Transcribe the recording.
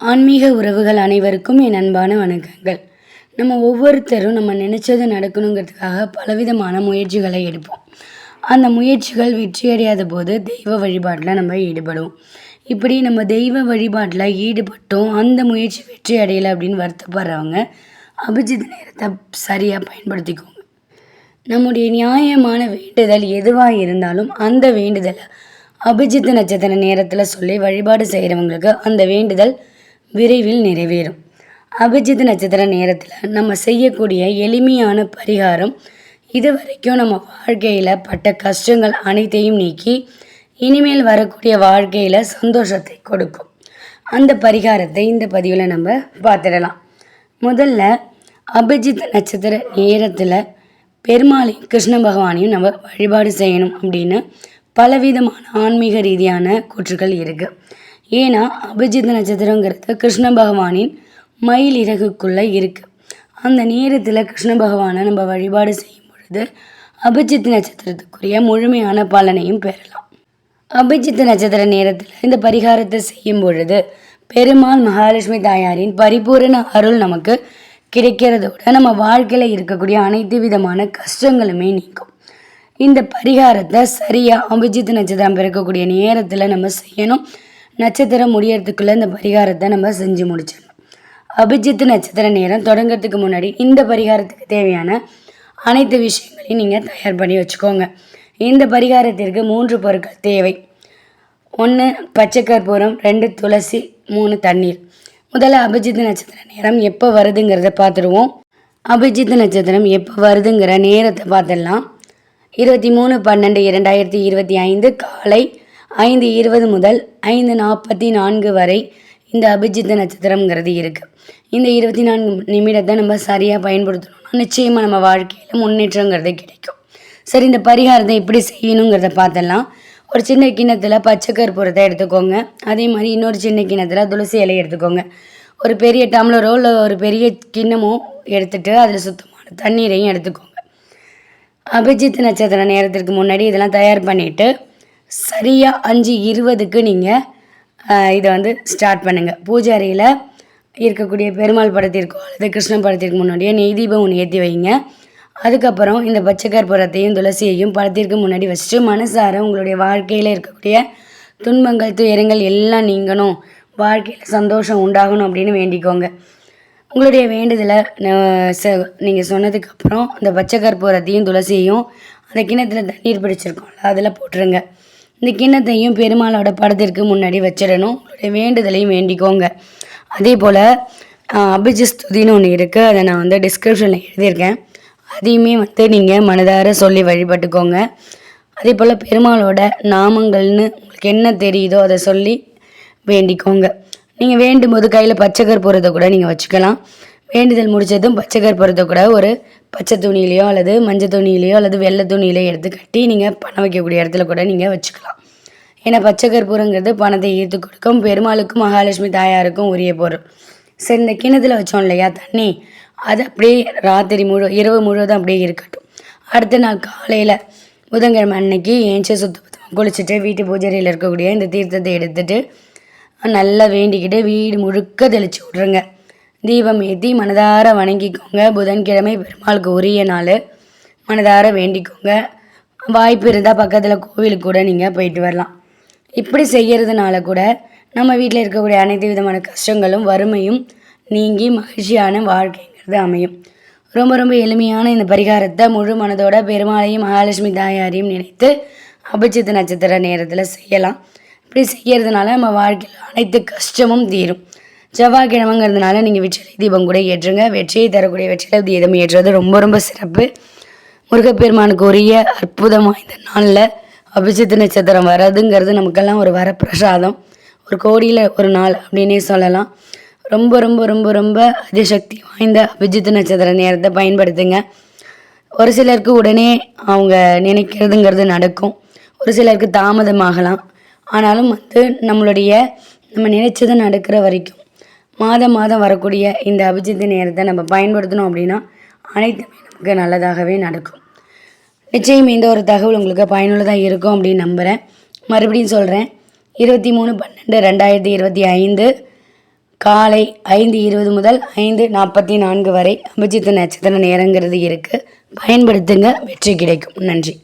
ஆன்மீக உறவுகள் அனைவருக்கும் என் அன்பான வணக்கங்கள். நம்ம ஒவ்வொருத்தரும் நம்ம நினச்சது நடக்கணுங்கிறதுக்காக பலவிதமான முயற்சிகளை எடுப்போம். அந்த முயற்சிகள் வெற்றியடையாத போது தெய்வ வழிபாட்டில் நம்ம ஈடுபடுவோம். இப்படி நம்ம தெய்வ வழிபாட்டில் ஈடுபட்டோம். அந்த முயற்சி வெற்றி அடையலை அப்படின்னு வருத்தப்படுறவங்க அபிஜித் நேரத்தை சரியாக பயன்படுத்திக்கோங்க. நம்முடைய நியாயமான வேண்டுதல் எதுவாக இருந்தாலும் அந்த வேண்டுதலை அபிஜித் நட்சத்திர நேரத்தில் சொல்லி வழிபாடு செய்கிறவங்களுக்கு அந்த வேண்டுதல் விரைவில் நிறைவேறும். அபிஜித் நட்சத்திர நேரத்தில் நம்ம செய்யக்கூடிய எளிமையான பரிகாரம் இது வரைக்கும் நம்ம வாழ்க்கையில் பட்ட கஷ்டங்கள் அனைத்தையும் நீக்கி இனிமேல் வரக்கூடிய வாழ்க்கையில் சந்தோஷத்தை கொடுக்கும். அந்த பரிகாரத்தை இந்த பதிவில் நம்ம பார்த்துடலாம். முதல்ல அபிஜித் நட்சத்திர நேரத்தில் பெருமாளையும் கிருஷ்ண பகவானையும் நம்ம வழிபாடு செய்யணும் அப்படின்னு பலவிதமான ஆன்மீக ரீதியான கூற்றுகள் இருக்குது ஏன்னா அபிஜித் நட்சத்திரங்கிறது கிருஷ்ண பகவானின் மயில் இறகுக்குள்ளே இருக்குது அந்த நேரத்தில் கிருஷ்ண பகவானை நம்ம வழிபாடு செய்யும் பொழுது அபிஜித் நட்சத்திரத்துக்குரிய முழுமையான பலனையும் பெறலாம். அபிஜித் நட்சத்திர நேரத்தில் இந்த பரிகாரத்தை செய்யும் பொழுது பெருமாள் மகாலட்சுமி தாயாரின் பரிபூரண அருள் நமக்கு கிடைக்கிறதோட நம்ம வாழ்க்கையில் இருக்கக்கூடிய அனைத்து விதமான கஷ்டங்களுமே நீக்கும் இந்த பரிகாரத்தை சரியாக அபிஜித் நட்சத்திரம் பிறக்கக்கூடிய நேரத்தில் நம்ம செய்யணும். நட்சத்திரம் முடியறதுக்குள்ளே இந்த பரிகாரத்தை நம்ம செஞ்சு முடிச்சிடணும். அபிஜித் நட்சத்திர நேரம் தொடங்கிறதுக்கு முன்னாடி இந்த பரிகாரத்துக்கு தேவையான அனைத்து விஷயங்களையும் நீங்கள் தயார் பண்ணி வச்சுக்கோங்க. இந்த பரிகாரத்திற்கு மூன்று பொருட்கள் தேவை. ஒன்று பச்சை கற்பூரம் ரெண்டு துளசி மூணு தண்ணீர். முதல்ல அபிஜித் நட்சத்திர நேரம் எப்போ வருதுங்கிறத பார்த்துருவோம் அபிஜித் நட்சத்திரம் எப்போ வருதுங்கிற நேரத்தை பார்த்துடலாம். இருபத்தி மூணு பன்னெண்டு இரண்டாயிரத்தி இருபத்தி ஐந்து காலை ஐந்து இருபது முதல் ஐந்து நாற்பத்தி நான்கு வரை இந்த அபிஜித் நட்சத்திரம்ங்கிறது இருக்குது இந்த இருபத்தி நான்கு நிமிடத்தை நம்ம சரியாக பயன்படுத்தணும்னா நிச்சயமாக நம்ம வாழ்க்கையில் முன்னேற்றங்கிறது கிடைக்கும். சரி இந்த பரிகாரத்தை எப்படி செய்யணுங்கிறத பார்த்தலாம் ஒரு சின்ன கிண்ணத்தில் பச்சை கற்பூரத்தை எடுத்துக்கோங்க. அதே மாதிரி இன்னொரு சின்ன கிண்ணத்தில் துளசி இலை எடுத்துக்கோங்க. ஒரு பெரிய டம்ளரோ இல்லை ஒரு பெரிய கிண்ணமோ எடுத்துகிட்டு அதில் சுத்தமான தண்ணீரையும் எடுத்துக்கோங்க. அபிஜித் நட்சத்திர நேரத்திற்கு முன்னாடி இதெல்லாம் தயார் பண்ணிவிட்டு சரியாக அஞ்சு இருபதுக்கு நீங்கள் இதை வந்து ஸ்டார்ட் பண்ணுங்கள் பூஜை அறையில் இருக்கக்கூடிய பெருமாள் படத்திற்கோ அல்லது கிருஷ்ணன் படத்திற்கு முன்னாடியே நெய் தீபம் ஒன்று ஏற்றி வைங்க. அதுக்கப்புறம் இந்த பச்சை கற்பூரத்தையும் துளசியையும் படத்திற்கு முன்னாடி வச்சுட்டு மனசார உங்களுடைய வாழ்க்கையில் இருக்கக்கூடிய துன்பங்கள் துயரங்கள் எல்லாம் நீங்கணும். வாழ்க்கையில் சந்தோஷம் உண்டாகணும் அப்படின்னு வேண்டிக்கோங்க. உங்களுடைய வேண்டுதலை நீங்கள் சொன்னதுக்கப்புறம் அந்த பச்சை கற்பூரத்தையும் துளசியையும் அந்த கிண்ணத்தில் தண்ணீர் பிடிச்சிருக்கோம்ல அதில் போட்டுருங்க. இந்த கிண்ணத்தையும் பெருமாளோட படத்திற்கு முன்னாடி வச்சிடணும். உங்களுடைய வேண்டுதலையும் வேண்டிக்கோங்க. அதே போல் அபிஜிஸ்துதின்னு ஒன்று இருக்குது அதை நான் வந்து டிஸ்கிரிப்ஷனில் எழுதியிருக்கேன். அதையுமே வந்து நீங்கள் மனதார சொல்லி வழிபட்டுக்கோங்க. அதே போல் பெருமாளோட நாமங்கள்னு உங்களுக்கு என்ன தெரியுதோ அதை சொல்லி வேண்டிக்கோங்க. நீங்கள் வேண்டும் போது கையில் பச்சை கற்பூரத்தை கூட நீங்கள் வச்சுக்கலாம். வேண்டுதல் முடிச்சதும் பச்சை கற்பூரத்தை கூட ஒரு பச்சை துணியிலையோ அல்லது மஞ்சள் துணியிலையோ அல்லது வெள்ளை துணியிலையோ எடுத்து கட்டி நீங்கள் பணம் வைக்கக்கூடிய இடத்துல கூட நீங்கள் வச்சுக்கலாம். ஏன்னா பச்சை கற்பூரங்கிறது பணத்தை ஈர்த்து கொடுக்கும். பெருமாளுக்கும் மகாலட்சுமி தாயாருக்கும் உரிய பொருள். சரி இந்த கிணத்துல வச்சோம் இல்லையா? தண்ணி. அது அப்படியே ராத்திரி முழு இரவு முழுவதும் அப்படியே இருக்கட்டும். அடுத்த நாள் காலையில் புதன்கிழமை அன்னைக்கு ஏஞ்ச சுத்தம் குளிச்சுட்டு வீட்டு பூஜையில் இருக்கக்கூடிய இந்த தீர்த்தத்தை எடுத்துட்டு நல்லா வேண்டிக்கிட்டு வீடு முழுக்க தெளிச்சு விட்ருங்க. தீபம் ஏற்றி மனதார வணங்கிக்கோங்க. புதன்கிழமை பெருமாளுக்கு உரிய நாள். மனதார வேண்டிக்கோங்க. வாய்ப்பு இருந்தால் பக்கத்தில் கோவிலுக்கு கூட நீங்கள் போயிட்டு வரலாம். இப்படி செய்கிறதுனால கூட நம்ம வீட்டில் இருக்கக்கூடிய அனைத்து விதமான கஷ்டங்களும் வறுமையும் நீங்கி மகிழ்ச்சியான வாழ்க்கைங்கிறது அமையும். ரொம்ப ரொம்ப எளிமையான இந்த பரிகாரத்தை முழு மனதோட பெருமாளையும் மகாலட்சுமி தாயாரையும் நினைத்து அபிஜித் நட்சத்திர நேரத்தில் செய்யலாம். இப்படி செய்கிறதுனால நம்ம வாழ்க்கையில் அனைத்து கஷ்டமும் தீரும். செவ்வாய்க்கிழமைங்கிறதுனால நீங்கள் வெற்றிலை தீபம் கூட ஏற்றுங்க. வெற்றியை தரக்கூடிய வெற்றிலை தீபம் ஏற்றுறது ரொம்ப ரொம்ப சிறப்பு. முருகப்பெருமானுக்கு உரிய அற்புதம் வாய்ந்த நாளில் அபிஜித் நட்சத்திரம் வர்றதுங்கிறது நமக்கெல்லாம் ஒரு வரப்பிரசாதம். ஒரு கோடியில் ஒரு நாள் அப்படின்னே சொல்லலாம். ரொம்ப ரொம்ப ரொம்ப ரொம்ப அதிசக்தி வாய்ந்த அபிஜித் நட்சத்திர நேரத்தை பயன்படுத்துங்க. ஒரு சிலருக்கு உடனே அவங்க நினைக்கிறதுங்கிறது நடக்கும். ஒரு சிலருக்கு தாமதமாகலாம். ஆனாலும் வந்து நம்மளுடைய நம்ம நினைச்சது நடக்கிற வரைக்கும் மாதம் மாதம் வரக்கூடிய இந்த அபிஜித் நேரத்தை நம்ம பயன்படுத்தணும் அப்படின்னா அனைத்துமே நமக்கு நல்லதாகவே நடக்கும். நிச்சயம் இந்த ஒரு தகவல் உங்களுக்கு பயனுள்ளதாக இருக்கும் அப்படின்னு நம்புகிறேன் மறுபடியும் சொல்கிறேன் இருபத்தி மூணு பன்னெண்டு ரெண்டாயிரத்தி இருபத்தி ஐந்து காலை ஐந்து இருபது முதல் ஐந்து நாற்பத்தி நான்கு வரை அபிஜித் நட்சத்திர நேரங்கிறது இருக்குது பயன்படுத்துங்க. வெற்றி கிடைக்கும். நன்றி.